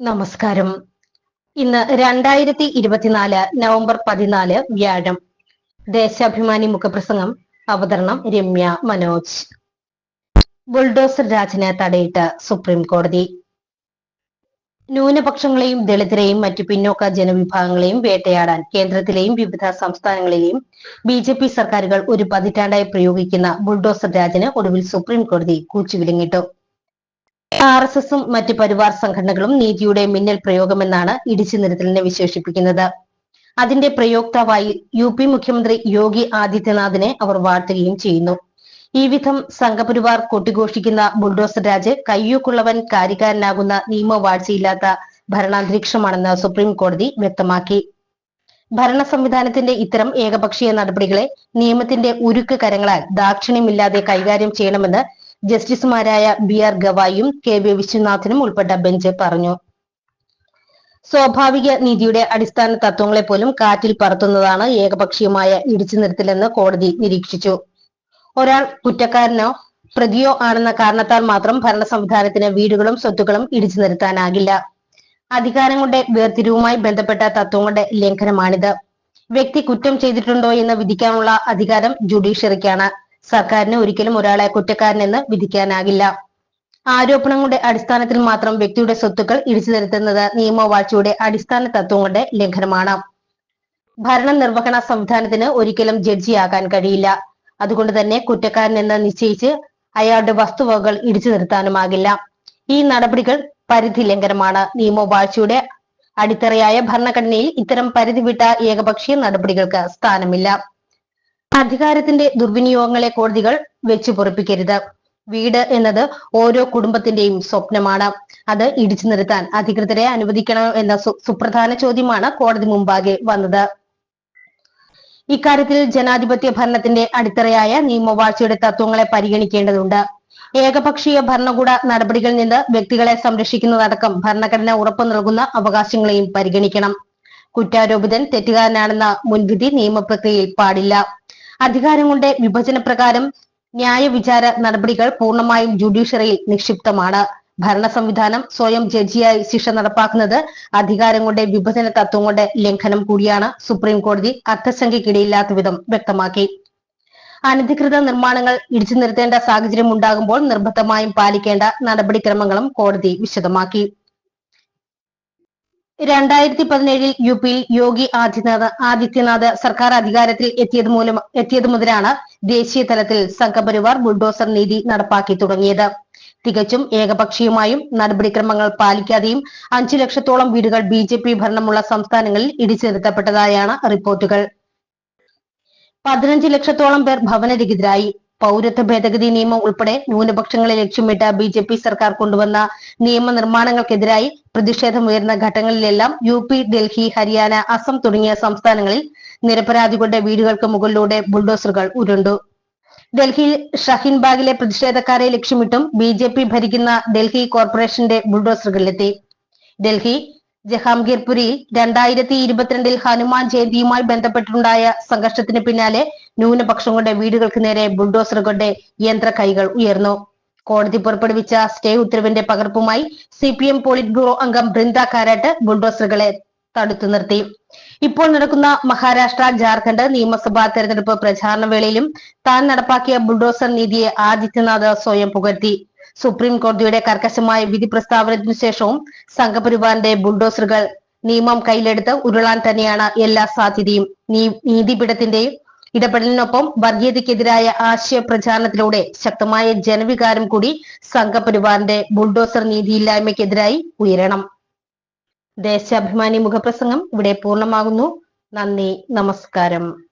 നമസ്കാരം. ഇന്ന് രണ്ടായിരത്തി ഇരുപത്തിനാല് നവംബർ പതിനാല് വ്യാഴം. ദേശാഭിമാനി മുഖപ്രസംഗം അവതരണം രമ്യ മനോജ്. ബുൾഡോസർ രാജിന് തടയിട്ട് സുപ്രീം കോടതി. ന്യൂനപക്ഷങ്ങളെയും ദളിതരെയും മറ്റു പിന്നോക്ക ജനവിഭാഗങ്ങളെയും വേട്ടയാടാൻ കേന്ദ്രത്തിലെയും വിവിധ സംസ്ഥാനങ്ങളിലെയും ബി ജെ പി സർക്കാരുകൾ ഒരു പതിറ്റാണ്ടായി പ്രയോഗിക്കുന്ന ബുൾഡോസർ രാജിന് ഒടുവിൽ സുപ്രീം കോടതി കൂച്ചുവിലങ്ങിട്ടു ആർ എസ് എസും മറ്റ് പരിവാർ സംഘടനകളും നീതിയുടെ മിന്നൽ പ്രയോഗമെന്നാണ് ഇടിച്ചു നിരത്തലിനെ വിശേഷിപ്പിക്കുന്നത്. അതിന്റെ പ്രയോക്താവായി യു പി മുഖ്യമന്ത്രി യോഗി ആദിത്യനാഥിനെ അവർ വാഴ്ത്തുകയും ചെയ്യുന്നു. ഈ വിധം സംഘപരിവാർ കൊട്ടിഘോഷിക്കുന്ന ബുൾഡോസർ രാജ് കയ്യൂക്കുള്ളവൻ കാര്യക്കാരനാകുന്ന നിയമവാഴ്ചയില്ലാത്ത ഭരണാന്തരീക്ഷമാണെന്ന് സുപ്രീം കോടതി വ്യക്തമാക്കി. ഭരണ സംവിധാനത്തിന്റെ ഇത്തരം ഏകപക്ഷീയ നടപടികളെ നിയമത്തിന്റെ ഉരുക്ക് കരങ്ങളാൽ ദാക്ഷിണ്യമില്ലാതെ കൈകാര്യം ചെയ്യണമെന്ന് ജസ്റ്റിസുമാരായ ബി ആർ ഗവായും കെ വി വിശ്വനാഥനും ഉൾപ്പെട്ട ബെഞ്ച് പറഞ്ഞു. സ്വാഭാവിക നീതിയുടെ അടിസ്ഥാന തത്വങ്ങളെ പോലും കാറ്റിൽ പറത്തുന്നതാണ് ഏകപക്ഷീയമായ ഇടിച്ചു നിർത്തലെന്ന് കോടതി നിരീക്ഷിച്ചു. ഒരാൾ കുറ്റക്കാരനോ പ്രതിയോ ആണെന്ന കാരണത്താൽ മാത്രം ഭരണ സംവിധാനത്തിന് വീടുകളും സ്വത്തുക്കളും ഇടിച്ചു നിർത്താനാകില്ല അധികാരങ്ങളുടെ വേർതിരിവുമായി ബന്ധപ്പെട്ട തത്വങ്ങളുടെ ലംഘനമാണിത്. വ്യക്തി കുറ്റം ചെയ്തിട്ടുണ്ടോ എന്ന് വിധിക്കാനുള്ള അധികാരം ജുഡീഷ്യറിക്കാണ്. സർക്കാരിന് ഒരിക്കലും ഒരാളെ കുറ്റക്കാരനെന്ന് വിധിക്കാനാകില്ല. ആരോപണങ്ങളുടെ അടിസ്ഥാനത്തിൽ മാത്രം വ്യക്തിയുടെ സ്വത്തുക്കൾ ഇടിച്ചു നിരത്തുന്നത് നിയമവാഴ്ചയുടെ അടിസ്ഥാന തത്വങ്ങളുടെ ലംഘനമാണ്. ഭരണ നിർവഹണ സംവിധാനത്തിന് ഒരിക്കലും ജഡ്ജിയാകാൻ കഴിയില്ല. അതുകൊണ്ട് തന്നെ കുറ്റക്കാരനെന്ന് നിശ്ചയിച്ച് അയാളുടെ വസ്തുവകകൾ ഇടിച്ചു നിർത്താനുമാകില്ല. ഈ നടപടികൾ പരിധി ലംഘനമാണ്. നിയമവാഴ്ചയുടെ അടിത്തറയായ ഭരണഘടനയിൽ ഇത്തരം പരിധി വിട്ട ഏകപക്ഷീയ നടപടികൾക്ക് സ്ഥാനമില്ല. അധികാരത്തിന്റെ ദുർവിനിയോഗങ്ങളെ കോടതികൾ വെച്ചു പൊറപ്പിക്കരുത്. വീട് എന്നത് ഓരോ കുടുംബത്തിന്റെയും സ്വപ്നമാണ്. അത് ഇടിച്ചു നിർത്താൻ അധികൃതരെ അനുവദിക്കണോ എന്ന സുപ്രധാന ചോദ്യമാണ് കോടതി മുമ്പാകെ വന്നത്. ഇക്കാര്യത്തിൽ ജനാധിപത്യ ഭരണത്തിന്റെ അടിത്തറയായ നിയമവാഴ്ചയുടെ തത്വങ്ങളെ പരിഗണിക്കേണ്ടതുണ്ട്. ഏകപക്ഷീയ ഭരണകൂട നടപടികളിൽ നിന്ന് വ്യക്തികളെ സംരക്ഷിക്കുന്നതടക്കം ഭരണഘടന ഉറപ്പു നൽകുന്ന അവകാശങ്ങളെയും പരിഗണിക്കണം. കുറ്റാരോപിതൻ തെറ്റുകാരനാണെന്ന മുൻവിധി നിയമപ്രക്രിയയിൽ പാടില്ല. അധികാരം കൊണ്ട് വിഭജന പ്രകാരം ന്യായവിചാര നടപടികൾ പൂർണമായും ജുഡീഷ്യറിയിൽ നിക്ഷിപ്തമാണ്. ഭരണ സംവിധാനം സ്വയം ജഡ്ജിയായി ശിക്ഷ നടപ്പാക്കുന്നത് അധികാരം കൊണ്ട് വിഭജന തത്വം കൊണ്ട് ലംഘനം കൂടിയാണ് സുപ്രീം കോടതി അർത്ഥസംഖ്യക്കിടയില്ലാത്ത വിധം വ്യക്തമാക്കി. അനധികൃത നിർമ്മാണങ്ങൾ ഇടിച്ചു നിർത്തേണ്ട സാഹചര്യം ഉണ്ടാകുമ്പോൾ നിർബന്ധമായും പാലിക്കേണ്ട നടപടിക്രമങ്ങളും കോടതി വിശദമാക്കി. രണ്ടായിരത്തി പതിനേഴിൽ യു പിയിൽ യോഗി ആദിത്യനാഥ് ആദിത്യനാഥ് സർക്കാർ അധികാരത്തിൽ എത്തിയത് മൂലം എത്തിയത് മുതലാണ് ദേശീയ തലത്തിൽ സംഘപരിവാർ ബുൾഡോസർ നീതി നടപ്പാക്കി തുടങ്ങിയത്. തികച്ചും ഏകപക്ഷീയമായും നടപടിക്രമങ്ങൾ പാലിക്കാതെയും അഞ്ചു ലക്ഷത്തോളം വീടുകൾ ബി ജെ പി ഭരണമുള്ള സംസ്ഥാനങ്ങളിൽ ഇടിച്ചിരുത്തപ്പെട്ടതായാണ് റിപ്പോർട്ടുകൾ. പതിനഞ്ച് ലക്ഷത്തോളം പേർ ഭവനരഹിതരായി. പൗരത്വ ഭേദഗതി നിയമം ഉൾപ്പെടെ ന്യൂനപക്ഷങ്ങളെ ലക്ഷ്യമിട്ട ബി ജെ പി സർക്കാർ കൊണ്ടുവന്ന നിയമനിർമ്മാണങ്ങൾക്കെതിരായി പ്രതിഷേധം പ്രതിഷേധമുയർന്ന ഘട്ടങ്ങളിലെല്ലാം യു പി ഡൽഹി ഹരിയാന അസം തുടങ്ങിയ സംസ്ഥാനങ്ങളിൽ നിരപരാധികളുടെ വീടുകൾക്ക് മുകളിലൂടെ ബുൾഡോസറുകൾ ഉരുണ്ടു. ഡൽഹിയിൽ ഷഹീൻബാഗിലെ പ്രതിഷേധക്കാരെ ലക്ഷ്യമിട്ടും ബി ജെ പി ഭരിക്കുന്ന ഡൽഹി കോർപ്പറേഷന്റെ ബുൾഡോസറുകളിലെത്തി. ഡൽഹി ജഹാംഗീർപുരിയിൽ രണ്ടായിരത്തി ഇരുപത്തിരണ്ടിൽ ഹനുമാൻ ജയന്തിയുമായി ബന്ധപ്പെട്ടുണ്ടായ സംഘർഷത്തിന് പിന്നാലെ ന്യൂനപക്ഷങ്ങളുടെ വീടുകൾക്ക് നേരെ ബുൾഡോസറുകളുടെ യന്ത്ര കൈകൾ ഉയർന്നു. കോടതി പുറപ്പെടുവിച്ച സ്റ്റേ ഉത്തരവിന്റെ പകർപ്പുമായി C P M polit bureau അംഗം ബൃന്ദ കാരാട്ട് ബുൾഡോസറുകളെ തടുത്തു നിർത്തി. ഇപ്പോൾ നടക്കുന്ന മഹാരാഷ്ട്ര ജാർഖണ്ഡ് നിയമസഭാ തെരഞ്ഞെടുപ്പ് പ്രചാരണ വേളയിലും താൻ നടപ്പാക്കിയ ബുൾഡോസർ നീതിയെ ആദിത്യനാഥ് സ്വയം പുകഴ്ത്തി. സുപ്രീം കോടതിയുടെ കർക്കശമായ വിധി പ്രസ്താവനത്തിനു ശേഷവും സംഘപരിവാറിന്റെ ബുൾഡോസറുകൾ നിയമം കയ്യിലെടുത്ത് ഉരുളാൻ തന്നെയാണ് എല്ലാ സാധ്യതയും. നീതിപീഠത്തിന്റെയും ഇടപെടലിനൊപ്പം വർഗീയതയ്ക്കെതിരായ ആശയ പ്രചാരണത്തിലൂടെ ശക്തമായ ജനവികാരം കൂടി സംഘപരിവാറിന്റെ ബുൾഡോസർ നീതിയില്ലായ്മയ്ക്കെതിരായി ഉയരണം. ദേശാഭിമാനി മുഖപ്രസംഗം ഇവിടെ പൂർണമാകുന്നു. നന്ദി നമസ്കാരം.